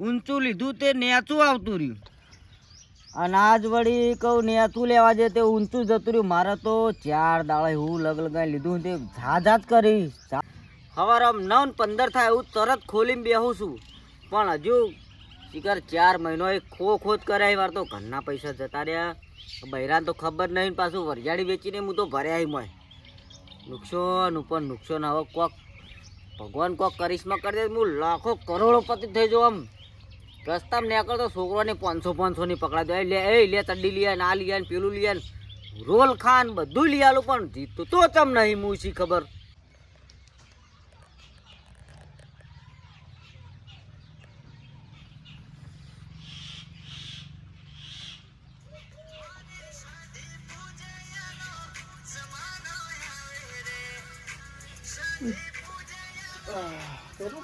ઊંચું લીધું તે નેચું આવતું રહ્યું. અને આજ વળી કહું, નેચું લેવા જાય તે ઊંચું જતું રહ્યું, મારે તો ચાર દાડા હું લગ લગાવી લીધું તે ઝાઝા જ કરી સવારે આમ નવ પંદર થાય એવું તરત ખોલીને બેહું છું. પણ હજુ શિકાર ચાર મહિનો એ ખો ખોદ કરાય વાર તો ઘરના પૈસા જતા રહ્યા. બૈરાન તો ખબર નહીં પાછું વરિયાળી વેચીને હું તો ભર્યા મોય. નુકસાન ઉપર નુકસાન. હવે કોક ભગવાન કોક કરિશ્મા કરી દે હું લાખો કરોડોપતિ થઈ જાઉં આમ. રસ્તામાં નીકળતો છોકરોને પાંચસો, પાંચસોની પકડા દે. લે, એ લે તડ્ડી લે આ લે પેલું લે રોલ ખાન બધું લઈ આલું, પણ જીતું તો ચમ નહીં મૂછી ખબર.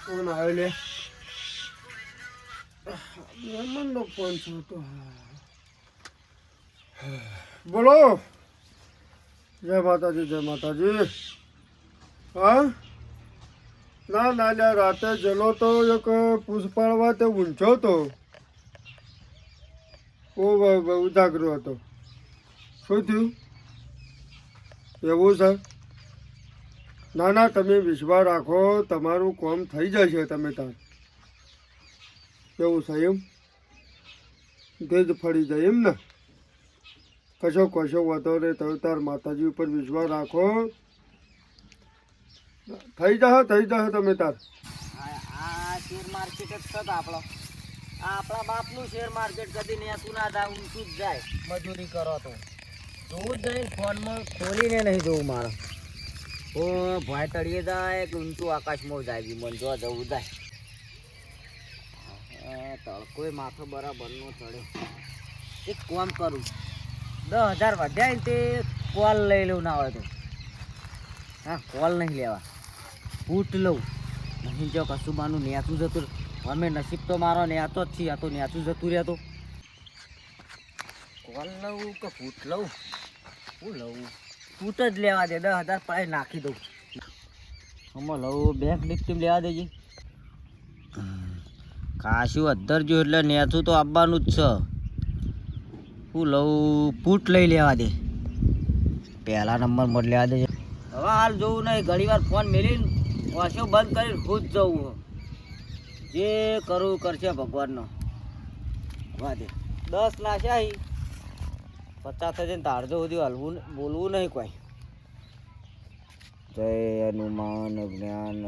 ફોન આવ્યો લે? મહેમાનનો ફોન છે તો બોલો. જય માતાજી જય માતાજી. હા? ના ના ના, રાતે જલો તો એક પુષ્પાળવા તે ઊંચો તો બહુ ઉજાગરો હતો. શું થયું? એવું છે? ના ના, તમે વિશ્વાસ રાખો, તમારું કોમ થઈ જશે, તમે તાર. એવું છે એમ. ભેજ ફરી જાય એમ ને. કશો કશો વાંધો રે તમે તાર માતાજી ઉપર વિશ્વાસ રાખો. થઈ જશે થઈ જશે તમે તાર. આ આ શેર માર્કેટ જ છે આપણો. આપણા બાપનું શેર માર્કેટ કદી નેતું ના થાય ઊંચું જ જાય. મજૂરી કરો તો. જોવું જ નહીં ફોનમાં ખોલીને નહીં જોવું મારે. ઓ ભાઈ તળીએ જાય કે ઊંચું આકાશમાં જાય મન જોવા જવું જાય. તડકોય માથો બરાબર નો ચડ્યો એક કોમ કરું. દસ હજાર વધ્યા તે કોલ લઈ લઉં ના હોય તો. હા, કોલ નહીં લેવા. ફૂટ લઉં. નહીં જો કશું માનું નેતું જતું. અમે નસીબ તો મારો નેતો જ છીએ, આ તો નેતું જતું રહેતો કોલ લઉં કે ફૂટ લઉં? હું લઉં? ફૂટ જ લેવા દે. દસ હજાર પાડે નાખી દઉં. આમાં લઉં. બેંક નિફ્ટી લેવા દેજે. કાશું અધર જો એટલે નેથું તો આવવાનું જ છે. હું લઉં પૂટ લઈ લેવા દે. પહેલા નંબર મોડ લેવા દેજે. હવે હાલ જોવું નહીં, ઘણી વાર ફોન મેલીને વાંચો બંધ કરીને ખુદ જવું જે કરવું કરશે ભગવાનનો. હવા દે. દસ નાશાહી પચાસ હજાર તારજો સુધી હલવું બોલવું નહીં કોઈ. જય હનુમાન, જ્ઞાન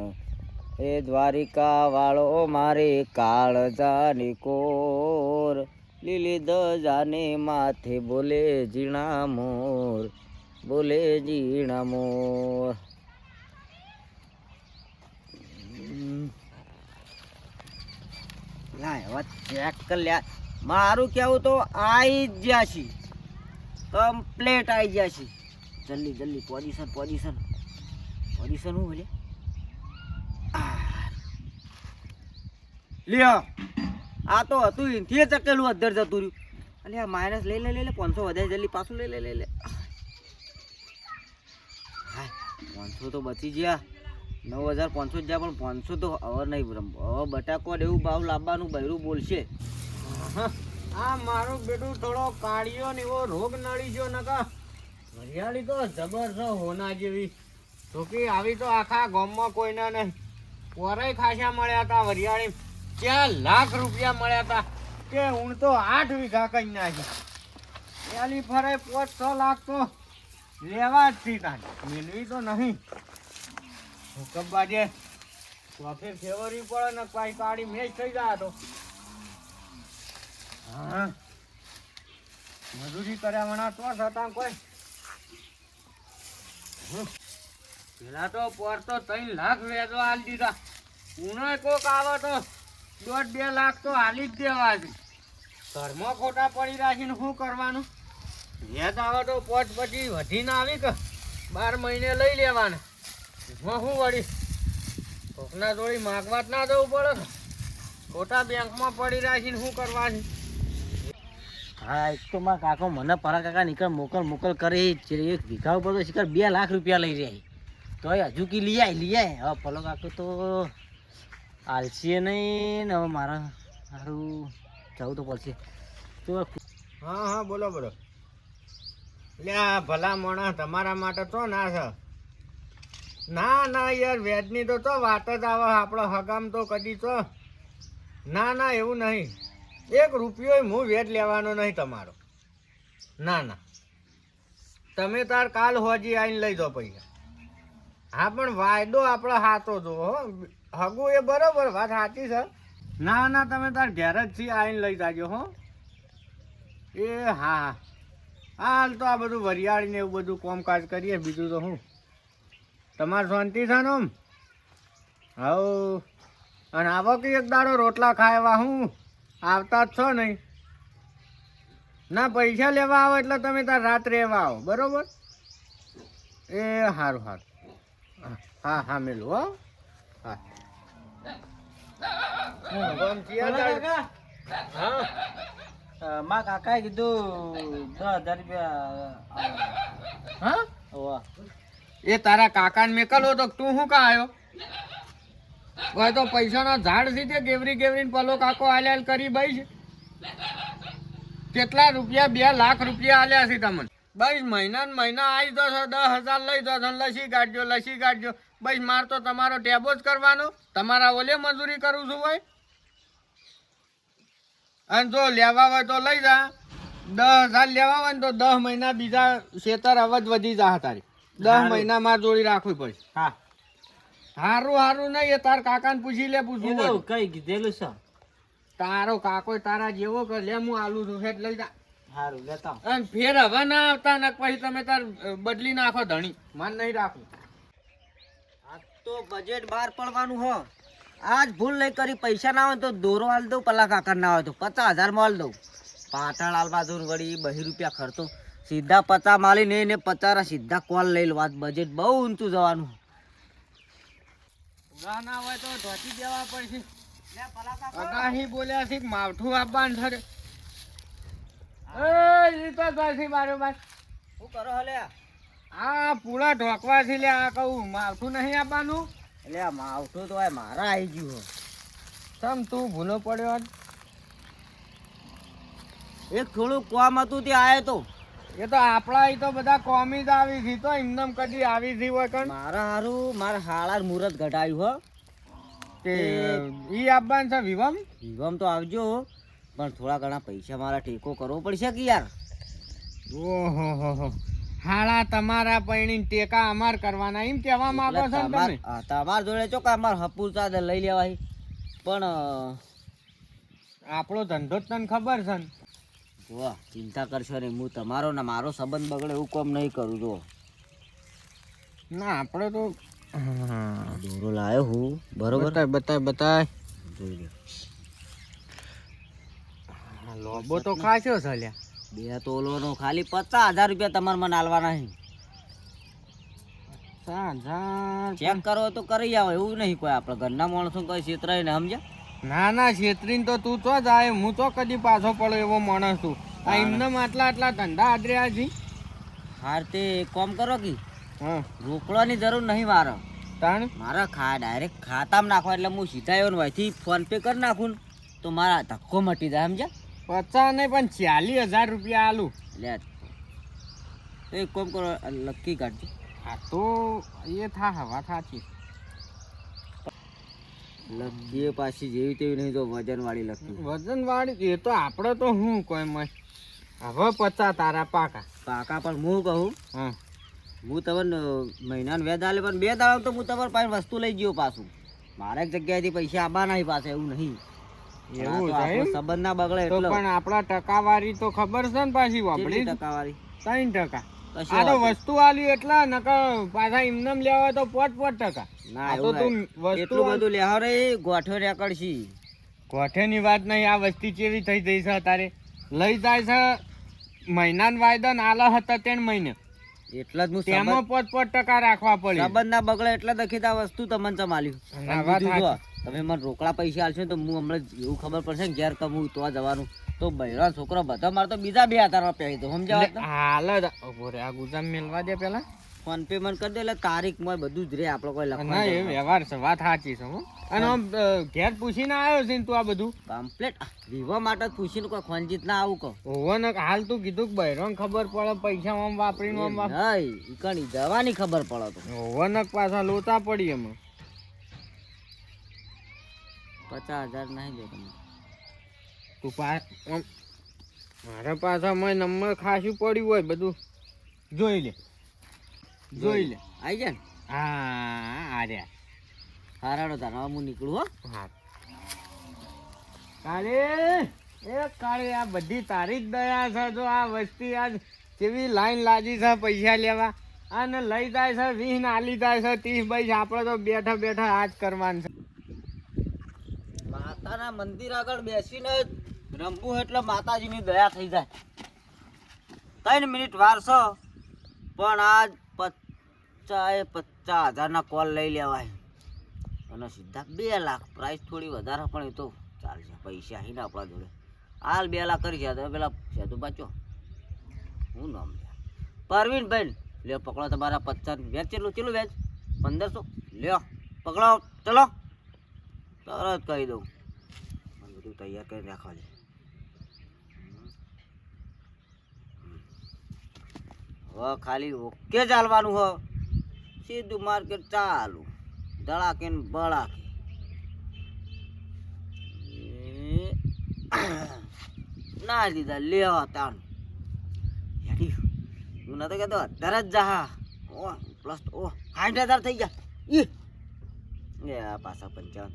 એ દ્વારિકા વાળો મારે કાળજાની કોર. લીલી દજાને માથે બોલે ઝીણા મોર, બોલે ઝીણા મોર. ના ચેક લ્યા મારું કેવું તો આવી ગયા છે. કમ્પ્લેટ આવી ગયા છે. જલ્દી જલ્દી પોઝિશન પોઝિશન પોઝિશન હું બોલે? લ્યો આ તો હતું એનથી ચકેલું અધર જતું રહ્યું. અને આ માઇનસ લઈ લે લઈ લે પાંચસો વધારે જલ્દી પાછું લઈ લે લઈ લે હા પાંચસો તો બચી ગયા. નવ હજાર પાંચસો જ્યાં પણ પાંચસો તો હવે નહીં હવે બટાકો એવું ભાવ લાવવાનું બૈરું બોલશે. આ મારો બેટું થોડો કાળિયો ને એવો રોગ નડી ગયો નકા. હરિયાળી તો જબરજસ્ત હોના જેવી. જોકે આવી તો આખા ગામમાં કોઈના નહીં. પોરાય ખાસા મળ્યા હતા વરિયાળી ચાર લાખ રૂપિયા મળ્યા હતા કે હું તો આઠ વીઘા કઈ નાખી. પેલી ફરે પાંચ છ લાખ તો લેવા જ થી તાન મેળવી તો નહીં. હુકમ બાજે પ્રોફિટ ફેવરી પડે ને પાઈ કાઢી મેચ થઈ ગયા તો. હા. મજૂરી કર્યા વણા તો હતા કોઈ. પેલા તો પોર તો ત્રણ લાખ વેચવા હાલ દીધા. ઉનો કોક આવે તો દોઢ બે લાખ તો હાલી જ દેવા છે. ઘરમાં ખોટા પડી રાખીને શું કરવાનું? વેત આવે તો પોચ પછી વધીને આવી કે બાર મહિને લઈ લેવાને. એમાં શું વળી? કોકના જોડી માગવા ના જવું પડે ખોટા બેંકમાં પડી રાખીને શું કરવાનું? હા, એક તો મારા કાકો મને પરા કાકા નીકળ મોકલ મોકલ કરી. એક વીઘા ઉપર તો શિકાર બે લાખ રૂપિયા લઈ રહ્યા તો હજુ કી લઈ આય લઈ આય. હવે પલો કાકો તો આલસીએ નહીં ને હવે મારા સારું જવું તો પડશે. તો હા હા, બોલો બોલો. એટલે આ ભલા મોણા તમારા માટે તો ના છે. ના ના, યાર વેજની તો તો વાત જ આવે, આપણો હગામ તો કદી તો. ના ના, એવું નહીં. એક રૂપિયો હું વેજ લેવાનો નહીં તમારો. ના ના. તમે તાર કાલ હોજી આવીને લઈ જાઓ પૈસા. હા, પણ વાયદો આપણો હાથો જો હો. હગું એ બરોબર, વાત સાચી છે. ના ના, તમે તાર ઘેર જ છીએ આવીને લઈ જાજો, હો. એ, હા હા. હાલ તો આ બધું વરિયાળીને એવું બધું કામકાજ કરીએ, બીજું તો હું. તમારે શાંતિ છે ને આમ? હવ. અને આવો કે એક દાડો રોટલા ખાવા હું? આવતા જ છો નહીં. ના, પૈસા લેવા આવો એટલે તમે તાર રાત્રે એવા આવો, બરોબર? એ સારું સારું હા હા મેલું હો હા. હા. માં કાકાએ કીધું દસ હજાર રૂપિયા હા? એ તારા કાકાને મેકલો તો તું શું કા આવ્યો હોય તો પૈસાનો ઝાડ છે તે ગેવરી ગેવરીને પલો કાકો હાલ હાલ કરી ભાઈ છે. કેટલા રૂપિયા બે લાખ રૂપિયા આલ્યા છે તમને? બસ મહિના ને મહિના આવી દસ દસ હજાર લઈ દો છો લસી કાઢજો લસી કાઢજો. બસ માર તો તમારો ટેબો જ કરવાનો. તમારા ઓલે મજૂરી કરું છું ભાઈ. અને જો લેવા હોય તો લઈ જા. દસ હજાર લેવા હોય ને તો દસ મહિના બીજા શેતર અવજ વધી જા તારી. દસ મહિના માર જોડી રાખવી પડશે. હા. હારું હારું નહીં એ તાર કાકાને પૂછી લે પૂછવું. કઈ કીધેલું છે? તારો કાકો તારા જેવો કર લે હું આલુ છું. હેઠ લઈ જા. સારું લેતા અને ફેર હવે ના આવતા ને પછી તમે તાર બદલી નાખો ધણી. માન નહીં રાખું. તો બજેટ બહાર પડવાનું હો. આજ ભૂલ નહીં કરી પૈસા ના હોય તો દોરો હાલ દઉં પેલા કાકા ના હોય તો પચાસ હજારમાં હાલ દઉં. પાટણ હાલવા દઉં વળી બહી રૂપિયા ખર્ચો. સીધા પચા માલી નહીં ને પચારા સીધા કોલ લઈ લો. બજેટ બહુ ઊંચું જવાનું ના હોય તો ઢોકી દેવા પડશે. અગાહી બોલ્યા છે માવઠું આપવાનું થરે એ શું કરો હલે આ પૂળા ઢોકવાથી લે આ કહું માવઠું નહીં આપવાનું? એટલે આ માવઠું તો આ મારા આવી ગયું સમ તું ભૂલો પડ્યો? એક થોડું કોમ હતું તે આવે તો. એ તો આપણા તો બધા કોમી જ આવી છે તો એમનેમ કદી આવી છે હોય કણ? મારા હારું મારા હાળાર મુહૂર્ત ઘટાયું હો. તે ઈ આપવાનું છે વિવમ? વિવમ તો આવજો પણ થોડા ઘણા પૈસા મારા ટેકો કરવો પડશે કે યાર? ઓહો હો હો હાળા તમારા પૈણી ટેકા અમાર કરવાના એમ કહેવા માંગો છો તમે? તમાર જોડે ચોકા અમાર હપુર ચાદર લઈ લેવાય. પણ આપણો ધંધો જ તને ખબર છે ને. જુઓ ચિંતા કરશો ને હું તમારો ને મારો સંબંધ બગડે એવું કોમ નહીં કરું જો ના આપણે તો દોરો લાયો હું બરોબર? બતાય બતાય બતાય. જોઈ લો લોબો તો ખાસ્યો છે લ્યા બે તોલોનો ખાલી પચાસ હજાર રૂપિયા તમારે મને આલવાના છે. ચેક કરો તો કરી આવો એવું નહીં કોઈ આપણે ઘરના માણસો કોઈ છેતરાય ને સમજ્યા? ના ના છેતરીને તો તું તો જાય હું તો કદી પાછો પડો એવો માણસ છું. આ એમને આટલા આટલા ધંધા આદર્યા છે. હાર તે એક કામ કરો કે હા. રોકડવાની જરૂર નહીં મારે તાણ? મારા ખા ડાયરેક્ટ ખાતામાં નાખવા એટલે હું સીધા આવ્યો ને ફોન પે કરી નાખું તો મારા ધક્કો મટી જાય સમજ્યા? પચાસ નહીં પણ ચાલીસ હજાર રૂપિયા આલું. લે એ કોમ કરો લક્કી લકી કાઢજો. હા તો એ થા હવા થાચી. લકી એ પાછી જેવી તેવી નહીં તો વજન વાળી વજનવાળી વજન વાળી એ તો આપણે તો હું કોઈ મય હવે પચાસ તારા પાકા. પાકા પણ હું કહું હા. હું તમને મહિનાને વેદ આલે પણ બે દાડા તો હું તમારે પાસે વસ્તુ લઈ ગયો પાછું. મારે જગ્યાએથી પૈસા નહીં પાસે એવું નહીં. એવું છે? સંબંધ ના બગડે પણ આપણા ટકાવારી તો ખબર છે ને પાછી વાપરી ટકાવારી? ત્રણ ટકા. આ તો વસ્તુ આલી એટલા નકર પાછા એમનેમ લેવા તો પોટ પોટ ટકા. ના તો તું વસ્તુ બધું લેવા રે ગોઠો રેકડશી. ગોઠેની વાત નહીં આ વસ્તી કેવી થઈ જઈ છે તારે? લઈ જાય છે મહિનાના વાયદા આલા હતા ત્રણ મહિને. એટલા જ હું તેમાં પોત ટકા રાખવા પડે. સંબંધ ના બગડે એટલે દખી આ વસ્તુ તમને ચમાલ્યું. તમે મને રોકડા પૈસા આલશો તો હું હમણાં એવું ખબર પડશે ને ઘેર કમું તો જવાનું. તો બૈરા છોકરો બધા મારે તો બીજા બે હજાર રૂપિયા તો સમજાવ હાલ રે આ ગુજામ મેળવા દે પેલા. ફોન પે મને કરી દે એટલે તારીખમાં બધું જ રે આપણે કોઈ ના એ વ્યવહાર છે વાત સાચી છે હું. અને આમ ઘેર પૂછીને આવ્યો છે ને તું આ બધું? કમ્પ્લેટ વિવા માટે પૂછીને કોઈ ખોનજીત ના આવું કહો. હોવો ને હાલ તું કીધું કે ખબર પડે પૈસા આમ વાપરીને આમ વાપરી જવાની ખબર પડે તો. હોવો ને પાછા લોતા પડી એમાં. પચાસ હજાર નહીં દે તમને તું પા આમ મારા પાછા મેં નંબર ખાસું પડ્યું હોય બધું. જોઈ લે. જોઈ લે. આવી જાય ને? હા આ હારાડો તાર. હું નીકળું હો. હા. કાલે એ કાલે આ બધી તારી જ દયા છે જો આ વસ્તી આજ કેવી લાઈન લાગી છે પૈસા લેવા. અને લઈ જાય છે વીસ ના જાય છે ત્રીસ બાઈસ આપણે તો બેઠા બેઠા આજ કરવાનું છે. માતાના મંદિર આગળ બેસીને રમવું એટલે માતાજીની દયા થઈ જાય. ત્રણ મિનિટ વાર છે પણ આજ પચાસ પચાસ હજારના કોલ લઈ લેવાય. અને સીધા બે લાખ પ્રાઇસ થોડી વધારે, પણ એ તો ચાલશે. પૈસા અહીં આપણા જોડે. હાલ બે લાખ કરી છે. તો પેલા સેતુ બાચો હું નામ પરવીનભાઈ લ્યો પકડો તમારા પચાસ. વેચ કેટલું? કેટલું વેચ? પંદરસો? લ્યો. પકડો. ચલો. તરત કહી દઉં. બધું તૈયાર કરી રાખવા છે હવે ખાલી ઓકે ચાલવાનું હો. સીધું માર્કેટ ચાલુ. ધડાકે ને એ ના દીધા લેવા તાણ. હેડી. હું નતો કહેતો અત્યારે જ જા. ઓ, પ્લસ ઓ સાઠ હજાર થઈ ગયા. એ પાછા પંચાવન.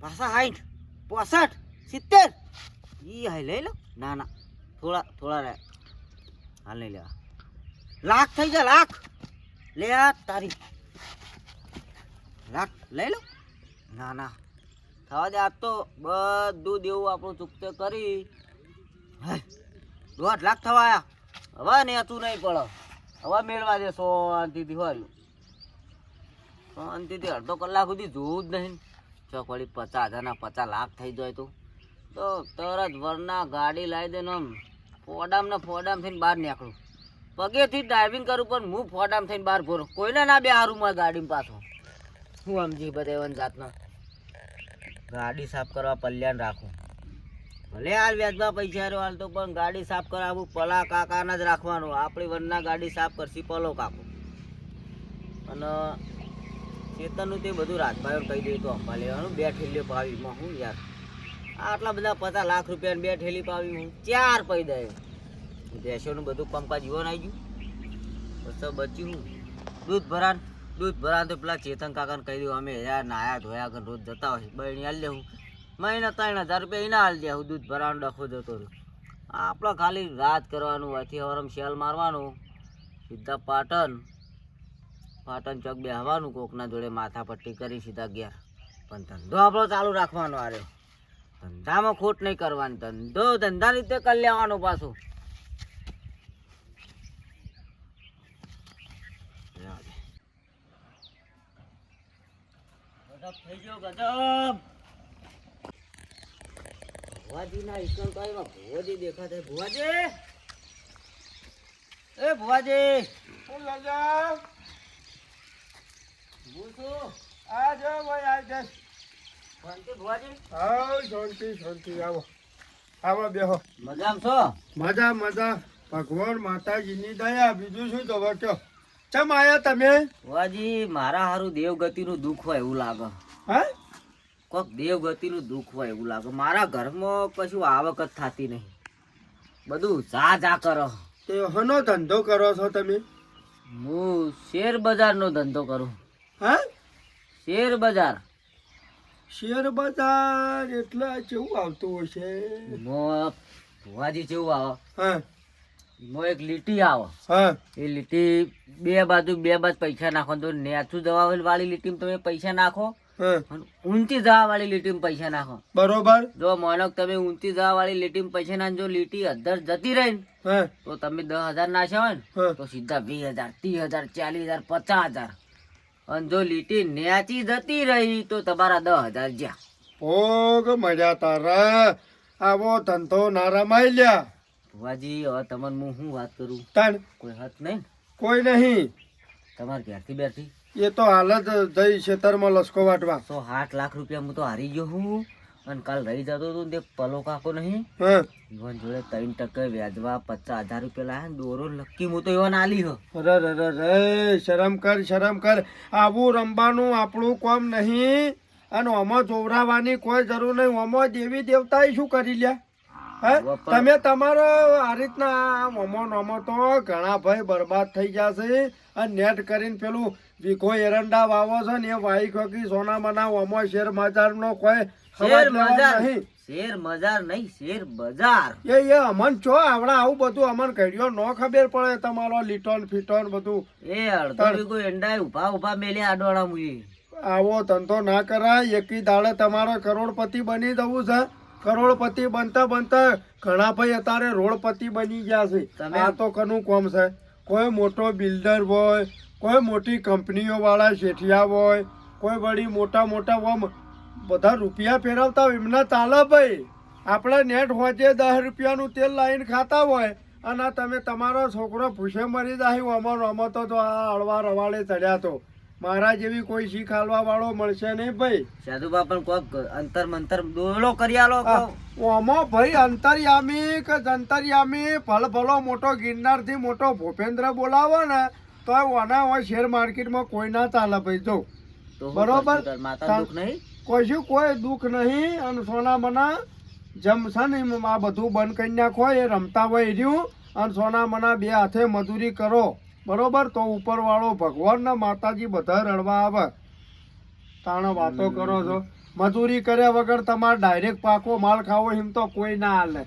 પાછા સાઠ પોસઠ, સિત્તેર. ઈ હાઈ લઈ લો. ના ના. થોડા થોડા રહે હાલ નહીં લેવા. લાખ થઈ જાય, લાખ. લે આ તારી. લાખ લઈ લો. ના ના. થવા દે આજ તો બધું દેવું આપણું ચૂકતે કરી. દોઢ લાખ થવા આવ્યા હવે ને તું નહીં પડે. હવે મેળવા દે શાંતિથી હોય શાંતિથી અડધો કલાક સુધી જોવું જ નહીં. ચોક વળી પચાસ હજારના પચાસ લાખ થઈ જાય તો. તો તરત વરના ગાડી લાવી દે આમ. ફોડામ ને ફોડામ થઈને બહાર નીકળું. પગેથી ડ્રાઇવિંગ કરું પણ હું ફોડામ થઈને બહાર ભરું કોઈને ના બે હારું મારી ગાડીમાં પાછો. હું સમજી બધા એવન જાતના. ગાડી સાફ કરવા પલ્યાણ રાખું. ભલે હાલ વ્યાજમાં પૈસા રહ્યો હાલ તો પણ ગાડી સાફ કરાવવું પલા કાકાના જ રાખવાનું. આપણી વરના ગાડી સાફ કરશી પલો કાકો. અને ચેતનનું તે બધું રાજભાઈ કહી દે તો અંબા લેવાનું બે ઠેલીઓ પાવીમાં હું યાર. આટલા બધા પચાસ લાખ રૂપિયા બે ઠેલી પાવી હું. ચાર પૈ દે ભેંસોનું બધું પંપા જીવન આવી ગયું. પછી બચ્યું હું. દૂધ ભરાન દૂધ ભરાન તો પેલા ચેતન કાકાને કહી દઉં, અમે યાર નાયા ધોયા કર રોજ જતા હોય. બહેણી હાલ લેવું મહિના ત્રણ હજાર રૂપિયા એના હાલ દે દૂધ ભરાણ ડખો જતો રહ્યો. આપણે ખાલી રાત કરવાનું અહીંથી હવારમાં શેલ મારવાનું. સીધા પાટણ. પાટણ ચોક બેહવાનું કોકના જોડે માથાપટ્ટી કરી સીધા ઘેર પણ ધંધો આપણો ચાલુ રાખવાનો આરે ધંધામાં ખોટ નહીં કરવાની. ધંધો ધંધા રીતે કરી લેવાનો પાછું. ગજબ થઈ ગયો ગજબ. ભુવાજીના ઈકણ તો આવ્યા ભુવાજી દેખાતા ભુવાજી! એ ભુવાજી! શાંતિ ભુવાજી? શાંતિ શાંતિ. આવો. આવો બેહો. મજામાં છો? મજા મજા. ભગવાન માતાજીની દયા. બીજું શું તો કયો? ચમ આયા તમે? ભુવાજી મારા હારું દેવગતિનું દુઃખ હોય એવું લાગે. હા? કોક દેવગતિનું દુઃખ હોય એવું લાગે. મારા ઘરમાં કશું આવક જ થતી નહીં. બધું જા જા કરો. તે હનો ધંધો કરો છો તમે? હું શેર બજારનો ધંધો કરું. હા? શેર બજાર. શેર બજાર એટલે કેવું આવતું હશે મો ભુવાજી કેવું આવે. હા? મો એક લીટી આવે. હા? એ લીટી બે બાજુ બે બાજુ પૈસા નાખો તો નેચું જવા વાળી લીટીમાં તમે પૈસા નાખો ઊંચી જવા વાળી લીટીમાં પૈસા નાખો. બરોબર? જો મોનક તમે ઊંચી જવા વાળી લીટીમાં પૈસા નાખો જો લીટી અધર જતી રહી ને તો તમે દસ હજાર નાખ્યા હોય ને તો સીધા વીસ હજાર ત્રીસ હજાર ચાલીસ હજાર પચાસ હજાર. અને જો લીટી ન્યાચી જતી રહી તો તમારા દસ હજાર જ્યાં ભોગ મજા તારા. આવો ધંધો નારા રમાઈ લ્યા. ભુવાજી હવે તમને હું શું વાત કરું? તાણ. કોઈ હાથ નહીં? કોઈ નહીં. તમારે ઘેરથી બેઠી? એ તો હાલ જ જઈ ખેતરમાં લસકો વાટવા. તો આઠ લાખ રૂપિયા હું તો હારી ગયો હું. અને કાલ રહી જતો હતો તે પલો કાકો નહીં? હા. ઈવન જોડે ત્રણ ટકે વ્યાજવા પચાસ હજાર રૂપિયા લાયા દોરો લકી હું તો ઈવન આલી હો. અરે રે રે રે શરમ કર શરમ કર. આવું રમવાનું આપણું કોમ નહીં. અને આમાં જોવરાવાની કોઈ જરૂર નહીં. આમાં દેવી દેવતાએ શું કરી લ્યા? હે? તમે તમારો આ રીતના મોમો નોમો તો ઘણા ભાઈ બરબાદ થઈ જશે. અને નેટ કરીને પેલું વીઘો એરંડા વાવો છે ને એ વાઈ ખોકી સોના મના ઓમો શેર બજારનો કોઈ શેર બજાર નહીં. શેર બજાર નહીં શેર બજાર. એ એ અમન છો આવડા આવું બધું અમન કર્યો નો ખબર પડે તમારો લીટોન ફીટોન બધું. એ અડધો કોઈ એંડા ઊભા ઊભા મેલ્યા આડવાડા મુઈ આવો ધંધો ના કરાય એકી દાડે તમારો કરોડપતિ બની જવું છે. કરોડપતિ બનતા બનતા ઘણા ભાઈ અત્યારે રોડપતિ બની ગયા છે. આ તો કનું કોમ છે? કોઈ મોટો બિલ્ડર હોય કોઈ મોટી કંપનીઓ વાળા શેઠિયા હોય કોઈ વળી મોટા મોટા ઓમ બધા રૂપિયા ફેરવતા હોય એમના ચાલે ભાઈ. આપણે નેટ હોજે દસ રૂપિયાનું તેલ લાવીને ખાતા હોય અને તમે તમારો છોકરો ભૂસે મરી જાય અમારો રમતો તો આ હળવા રવાડે ચડ્યા તો. મારા જેવી કોઈ શીખ હાલવા વાળો મળશે નહીં ભાઈ. સાધુબા પણ કોક અંતર મંતર દોલો કરી આલો આ ભાઈ અંતરયામી કે જંતરયામી ભલ ભલો મોટો ગિરનારથી મોટો ભૂપેન્દ્ર બોલાવો ને તો ઓના હોય શેર માર્કેટમાં કોઈ ના ચાલે ભાઈ. જો. બરોબર. માતા દુઃખ નહીં? કશું કોઈ દુઃખ નહીં અને સોના મના જમશે નહીં આ બધું બંધ કરી નાખો એ રમતા હોય રહ્યું અને સોના મના બે હાથે મજૂરી કરો. બરોબર? તો ઉપરવાળો ભગવાન ને માતાજી બધા રડવા આવે. તાણે વાતો કરો છો. મજૂરી કર્યા વગર તમારે ડાયરેક્ટ પાકો માલ ખાવો એમ તો કોઈ ના હાલે.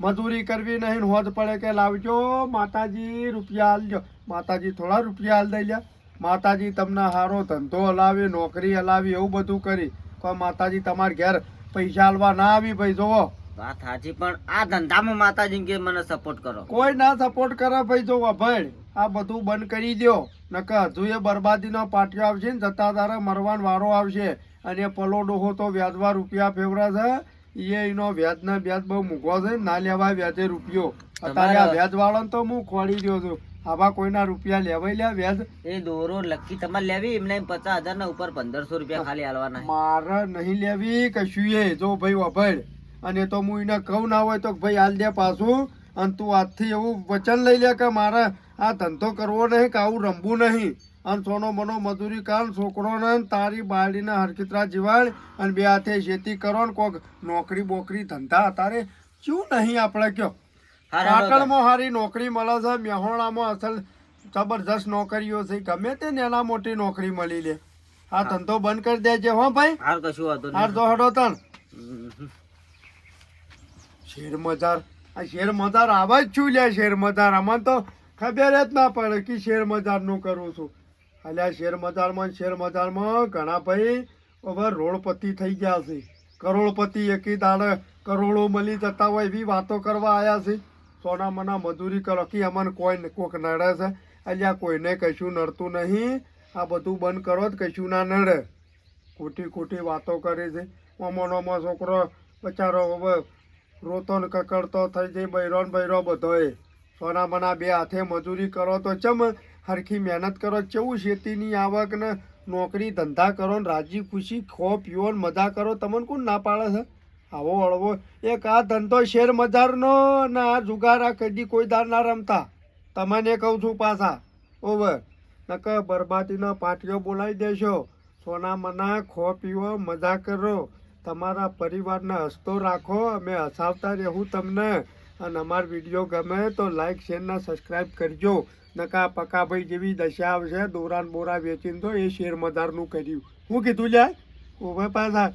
મજૂરી કરવી નહીં હોજ પડે કે લાવજો માતાજી રૂપિયા હાલજો માતાજી થોડા રૂપિયા હાલ દઈ લ્યા. માતાજી તમને સારો ધંધો હલાવી નોકરી હલાવી એવું બધું કરી. કોઈ માતાજી તમારા ઘેર પૈસા હાલવા ના આવી ભાઈ જોવો. વાત સાચી પણ આ ધંધામાં માતાજી કે મને સપોર્ટ કરો? કોઈ ના સપોર્ટ કરે ભાઈ જોવો ભાઈ આ બધું બંધ કરી દો નકર હજુ એ બરબાદીનો પાટિયો આવશે ને જતા તારે મરવાનો વારો આવશે. અને પલો ડોહો તો વ્યાજવા રૂપિયા ફેવરા છે. એ એનો વ્યાજ ના વ્યાજ બહુ મૂકવો છે ના લેવાય વ્યાજે રૂપિયો. અત્યારે આ વ્યાજ વાળો તો હું ખોડી રહ્યો છું. આવા કોઈના રૂપિયા લેવાય લ્યા વ્યાજ? એ દોરો લકી તમારે લેવી? એમને પચાસ હજાર ના ઉપર પંદરસો રૂપિયા ખાલી હાલવાના મારે નહીં લેવી કશું એ જો ભાઈ વભાડ અને તો હું એને કહું ના હોય તો ભાઈ હાલ દે પાછું. અને તું આજથી એવું વચન લઈ લે કે મારે આ ધંધો કરવો નહીં કે આવું રમવું નહીં. અને સોનો મનો મજૂરી કર છોકરોને ને તારી બાળીને હરકિતરા જીવાડ અને બે હાથે ખેતી કરો ને કોક નોકરી બોકરી ધંધા. તારે શું નહીં આપણે કયો? પાટણમાં સારી નોકરી મળે છે મેહોણામાં અસલ જબરજસ્ત નોકરીઓ છે. ગમે તે નાના મોટી નોકરી મળી લે. આ ધંધો બંધ કરી દેજે હો ભાઈ. હાર કશું હતું હાર તો હડો તણ. શેર મજાર આ શેર મજાર આવા જ છું લે શેર મજાર અમને તો ખબર જ ના પડે કે શેર મજારનું કરું છું. અલ્યા શેર મજારમાં શેર મજારમાં ઘણા ભાઈ હવે રોડપતિ થઈ ગયા છે. કરોડપતિ એકી દાડે કરોડો મળી જતા હોય એવી વાતો કરવા આવ્યા છે. સોના મજૂરી કરો. કે અમને કોઈ કોઈક નડે છે. અલ્યા કોઈને કશું નડતું નહીં. આ બધું બંધ કરો જ, કશું ના નડે. ખોટી ખોટી વાતો કરે છે. ઓમોનોમો છોકરો બચારો હવે રોતો ને કકડતો થઈ જાય, બૈરો ને બૈરો બધોય. સોના મના બે હાથે મજૂરી કરો તો ચમ હરખી મહેનત કરો. ચવું ખેતીની આવક ને નોકરી ધંધા કરો ને રાજી ખુશી, ખો પીઓ ને મજા કરો. તમને કોણ ના પાડે છે? આવો હળવો એક આ ધંધો શેર મજારનો ને આ જુગાર આ કદી કોઈ દાર ના રમતા. તમને કહું છું પાછા. ઓવર નકર બરબાદીનો પાટીઓ બોલાવી દેશો સોના મના, ખો પીવો, મજા કરો. તમારા પરિવારને હસતો રાખો. અમે હસાવતા રહેવું તમને. અને અમારો વીડિયો ગમે તો લાઇક શેર ને સબસ્ક્રાઈબ કરજો. નકા પકાભાઈ જેવી દશા આવશે. દોરાન બોરા વેચીને તો એ શેર મજારનું કર્યું. હું કીધું લ્યા? ઓવે પાછા.